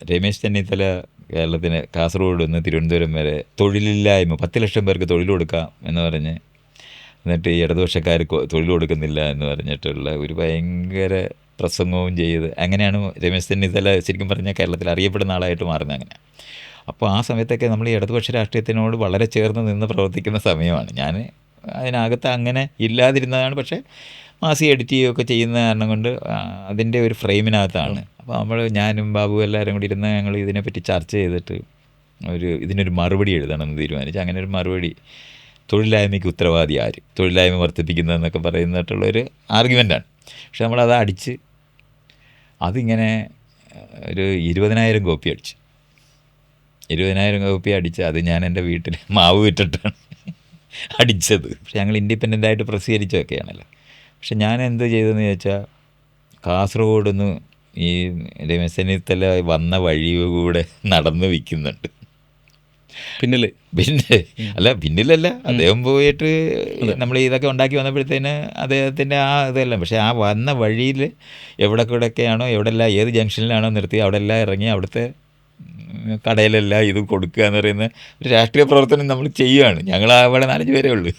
രമേശ് ചെന്നിത്തല കേരളത്തിന് കാസർഗോഡ് നിന്ന് തിരുവനന്തപുരം വരെ തൊഴിലില്ലായ്മ പത്ത് ലക്ഷം പേർക്ക് തൊഴിൽ കൊടുക്കാം എന്ന് പറഞ്ഞ് എന്നിട്ട് ഈ ഇടതുപക്ഷക്കാർ തൊഴിൽ കൊടുക്കുന്നില്ല എന്ന് പറഞ്ഞിട്ടുള്ള ഒരു ഭയങ്കര പ്രസംഗവും ചെയ്ത് അങ്ങനെയാണ് രമേശ് ചെന്നിത്തല ശരിക്കും പറഞ്ഞാൽ കേരളത്തിൽ അറിയപ്പെടുന്ന ആളായിട്ട് മാറുന്നത് അങ്ങനെ. അപ്പോൾ ആ സമയത്തൊക്കെ നമ്മൾ ഈ ഇടതുപക്ഷ രാഷ്ട്രീയത്തിനോട് വളരെ ചേർന്ന് നിന്ന് പ്രവർത്തിക്കുന്ന സമയമാണ്. ഞാൻ അതിനകത്ത് അങ്ങനെ ഇല്ലാതിരുന്നതാണ് പക്ഷേ മാസി എഡിറ്റ് ചെയ്യുകയൊക്കെ ചെയ്യുന്ന കാരണം കൊണ്ട് അതിന്റെ ഒരു ഫ്രെയിമിനകത്താണ് അപ്പോൾ നമ്മൾ ഞാനും ബാബു എല്ലാവരും കൂടി ഇരുന്ന് ഞങ്ങൾ ഇതിനെപ്പറ്റി ചർച്ച ചെയ്തിട്ട് ഒരു ഇതിനൊരു മറുപടി എഴുതണം എന്ന് തീരുമാനിച്ചു. അങ്ങനെ ഒരു മറുപടി തൊഴിലില്ലായ്മയ്ക്ക് ഉത്തരവാദി ആര്? തൊഴിലില്ലായ്മ വർദ്ധിപ്പിക്കുന്നതെന്നൊക്കെ പറയുന്നിട്ടുള്ളൊരു ആർഗ്യുമെന്റാണ് പക്ഷെ നമ്മളത് അടിച്ച് അതിങ്ങനെ ഒരു ഇരുപതിനായിരം കോപ്പി അടിച്ചു. ഇരുപതിനായിരം കോപ്പി അടിച്ച് അത് ഞാൻ എന്റെ വീട്ടിൽ മാവ് വിറ്റിട്ടാണ് അടിച്ചത്. പക്ഷെ ഞങ്ങൾ ഇൻഡിപെൻഡന്റ് ആയിട്ട് പ്രസിദ്ധീകരിച്ചതൊക്കെയാണല്ലോ. പക്ഷെ ഞാൻ എന്ത് ചെയ്തതെന്ന് ചോദിച്ചാൽ കാസർഗോഡ് നിന്ന് ഈ രമേശനിത്തല വന്ന വഴി കൂടെ നടന്നു വിൽക്കുന്നുണ്ട് പിന്നിൽ? പിന്നെ അല്ല പിന്നിലല്ല. അദ്ദേഹം പോയിട്ട് നമ്മൾ ഇതൊക്കെ ഉണ്ടാക്കി വന്നപ്പോഴത്തേന് അദ്ദേഹത്തിന്റെ ആ ഇതെല്ലാം. പക്ഷേ ആ വന്ന വഴിയിൽ എവിടെ കൂടെയൊക്കെയാണോ എവിടെല്ലാം ഏത് ജംഗ്ഷനിലാണോ നിർത്തി അവിടെ എല്ലാം ഇറങ്ങി അവിടുത്തെ കടയിലെല്ലാം ഇത് കൊടുക്കുക എന്ന് പറയുന്ന ഒരു രാഷ്ട്രീയ പ്രവർത്തനം നമ്മൾ ചെയ്യുകയാണ് ഞങ്ങൾ അവിടെ നാലഞ്ച് പേരേ ഉള്ളൂ.